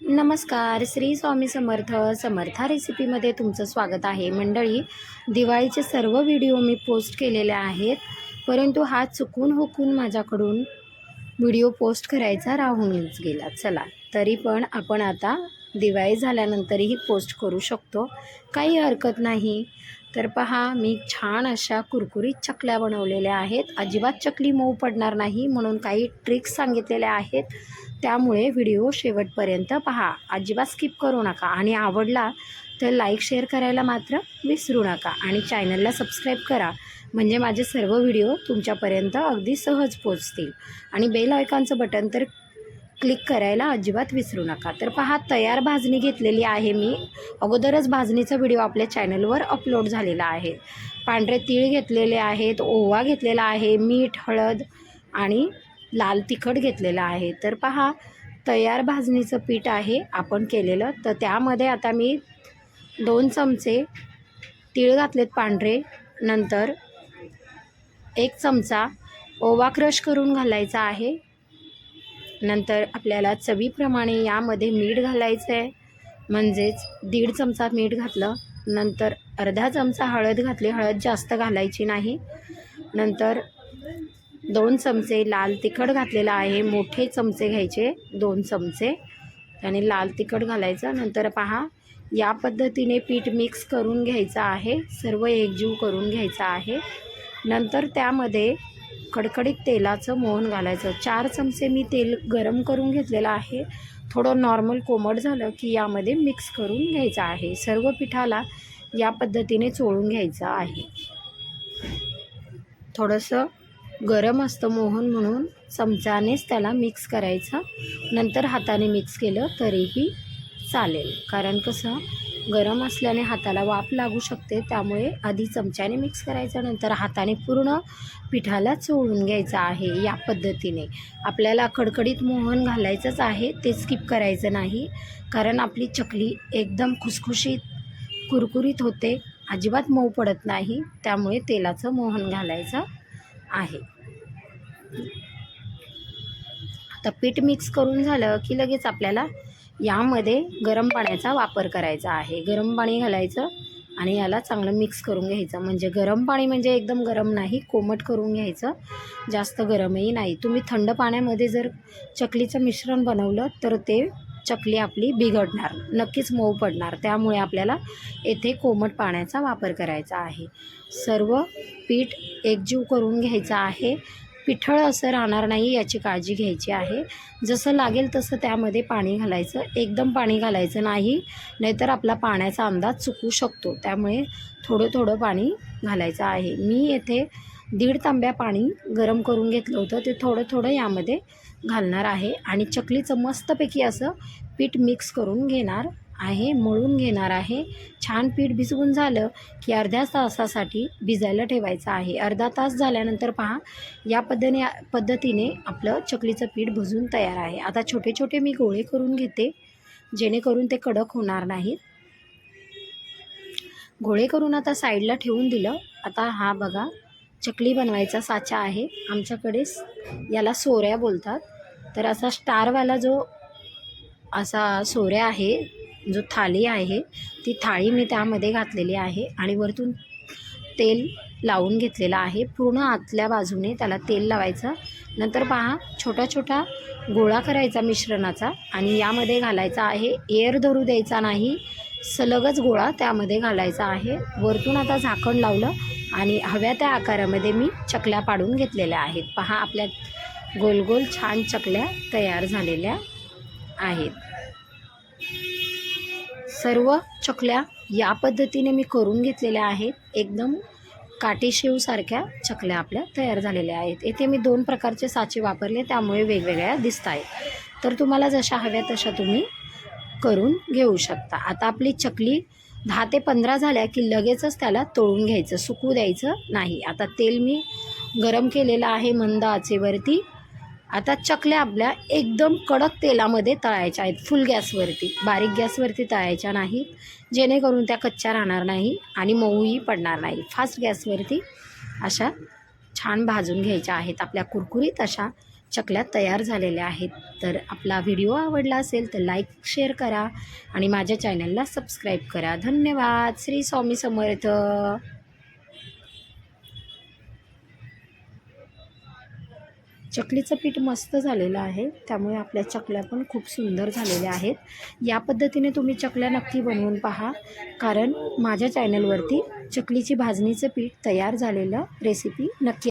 नमस्कार श्री स्वामी समर्थ समर्था रेसिपीमध्ये तुमचं स्वागत आहे. मंडळी दिवाळीचे सर्व व्हिडिओ मी पोस्ट केलेले आहेत परंतु हा चुकून हुकून माझ्याकडून व्हिडिओ पोस्ट करायचा राहूनच गेला. चला तरी पण आपण आता दिवाळी झाल्यानंतरही पोस्ट करू शकतो. काही हरकत नाही. तर पहा मी छान अशा कुरकुरीत चकल्या बनवलेल्या आहेत. अजिबात चकली मऊ पडणार नाही म्हणून काही ट्रिक्स सांगितलेल्या आहेत. त्यामुळे व्हिडिओ शेवटपर्यंत पहा. अजिबात स्किप करू नका. आणि आवडला तर लाईक शेअर करायला मात्र विसरू नका. आणि चॅनलला सबस्क्राईब करा. म्हणजे माझे सर्व व्हिडिओ तुमच्यापर्यंत अगदी सहज पोचतील. आणि बेल आयकॉनचं बटन तर क्लिक करायला अजिबात विसरू नका. तर पहा तयार भाजणी घेतलेली आहे मी. अगोदरच भाजणीचा व्हिडिओ आपल्या चॅनलवर अपलोड झालेला आहे. पांढरे तीळ घेतलेले आहेत ओवा घेतलेला आहे मीठ हळद आणि लाल तिखट घेतलेलं आहे. तर पहा तयार भाजणीचं पीठ आहे आपण केलेलं. तर त्यामध्ये आता मी दोन चमचे तीळ घातलेत पांढरे. नंतर एक चमचा ओवा क्रश करून घालायचा आहे. नंतर आपल्याला चवीप्रमाणे यामध्ये मीठ घालायचं आहे. म्हणजेच दीड चमचा मीठ घातलं. नंतर अर्धा चमचा हळद घातली. हळद जास्त घालायची नाही. नंतर दोन चमचे लाल तिखट घातलेलं आहे. मोठे चमचे घ्यायचे दोन चमचे. आणि लाल तिखट घालायचं. नंतर पहा या पद्धतीने पीठ मिक्स करून घ्यायचं आहे. सर्व एकजीव करून घ्यायचं आहे. नंतर त्यामध्ये कडकडीत तेलाचं मोहन घालायचं. चार चमचे मी तेल गरम करून घेतलेलं आहे. थोडं नॉर्मल कोमट झालं की यामध्ये मिक्स करून घ्यायचं आहे. सर्व पिठाला या पद्धतीने चोळून घ्यायचं आहे. थोडंसं गरम असतं मोहन म्हणून चमचानेच त्याला मिक्स करायचं. नंतर हाताने मिक्स केलं तरीही चालेल. कारण कसं गरम असल्याने हाताला वाफ लागू शकते त्यामुळे आधी चमच्याने मिक्स करायचं नंतर हाताने पूर्ण पिठाला चोळून घ्यायचं आहे या पद्धतीने. आपल्याला खडखडीत मोहन घालायचंच आहे ते स्किप करायचं नाही. कारण आपली चकली एकदम खुसखुशीत कुरकुरीत होते. अजिबात मऊ पडत नाही त्यामुळे तेलाचं मोहन घालायचं आहे. आता पीठ मिक्स करून झालं की लगेच आपल्याला यामध्ये गरम पाण्याचा वापर करायचा आहे. गरम पाणी घालायचं आणि याला चांगलं मिक्स करून घ्यायचं. म्हणजे गरम पाणी म्हणजे एकदम गरम नाही कोमट करून घ्यायचं. जास्त गरमही नाही. तुम्ही थंड पाण्यामध्ये जर चकलीचं मिश्रण बनवलं तर ते चकली आपली बिघडणार नक्कीच मऊ पडणार. त्यामुळे आपल्याला येथे कोमट पाण्याचा वापर करायचा आहे. सर्व पीठ एकजीव करून घ्यायचं आहे. पिठळ असं राहणार नाही याची काळजी घ्यायची आहे. जसं लागेल तसं त्यामध्ये पाणी घालायचं. एकदम पाणी घालायचं नाही नाहीतर आपला पाण्याचा अंदाज चुकू शकतो. त्यामुळे थोडं थोडं पाणी घालायचं आहे. मी येथे दीड तांब्या पाणी गरम करून घेतलं होतं. ते थोडं थोडं यामध्ये घालणार आहे. आणि चकलीचं मस्तपैकी असं पीठ मिक्स करून घेणार आहे मळून घेणार आहे. छान पीठ भिजवून झालं की अर्ध्या तासासाठी भिजायला ठेवायचं आहे. अर्धा तास झाल्यानंतर पहा या पद्धतीने पद्धतीने आपलं चकलीचं पीठ भुजून तयार आहे. आता छोटे छोटे मी गोळे करून घेते जेणेकरून ते कडक होणार नाहीत गोळे करून आता साईडला ठेवून दिलं. आता हा बघा चकली बनवायचा साचा आहे. आमच्याकडे याला सोऱ्या बोलतात. तर असा स्टारवाला जो असा सोऱ्या आहे जो थाली आहे ती थाळी मी त्यामध्ये घातलेली आहे आणि वरतून तेल लावून घेतलेलं आहे. पूर्ण आतल्या बाजूने त्याला तेल लावायचं. नंतर पहा छोटा छोटा गोळा करायचा मिश्रणाचा आणि यामध्ये घालायचा आहे. एअर धरू द्यायचा नाही. सलगच गोळा त्यामध्ये घालायचा आहे. वरतून आता झाकण लावलं आणि हव्या त्या आकारामध्ये मी चकल्या पाडून घेतलेल्या आहेत. पहा आपल्या गोल गोल छान चकल्या तयार झालेल्या आहेत. सर्व चकल्या या पद्धतीने मी करून घेतलेल्या आहेत. एकदम काटेशेवसारख्या चकल्या आपल्या तयार झालेल्या आहेत. येथे मी दोन प्रकारचे साचे वापरले त्यामुळे वेगवेगळ्या दिसत आहेत. तर तुम्हाला जशा हव्या तशा तुम्ही करून घेऊ शकता. आता आपली चकली दहा ते पंधरा झाल्या की लगेचच त्याला तळून घ्यायचं सुकू द्यायचं नाही. आता तेल मी गरम केलेलं आहे मंद आचेवरती. आता चकल्या आपल्या एकदम कडक तेलामध्ये तळायच्या आहेत. फुल गॅसवरती. बारीक गॅसवरती तळायच्या नाहीत. जेणेकरून त्या कच्च्या राहणार नाही आणि मऊही पडणार नाही. फास्ट गॅसवरती अशा छान भाजून घ्यायच्या आहेत. आपल्या कुरकुरीत अशा चकल्या तयार झालेल्या आहेत. तर आपला व्हिडिओ आवडला असेल तर लाईक शेअर करा आणि माझ्या चॅनलला सबस्क्राईब करा. धन्यवाद. श्री स्वामी समर्थ. चकलीचं पीठ मस्त झालेलं आहे. त्यामुळे आपल्या चकल्या पण खूप सुंदर झालेल्या आहेत. या पद्धतीने तुम्ही चकल्या नक्की बनवून पहा. कारण माझ्या चॅनलवरती चकलीची भाजणीचं पीठ तयार झालेलं रेसिपी नक्की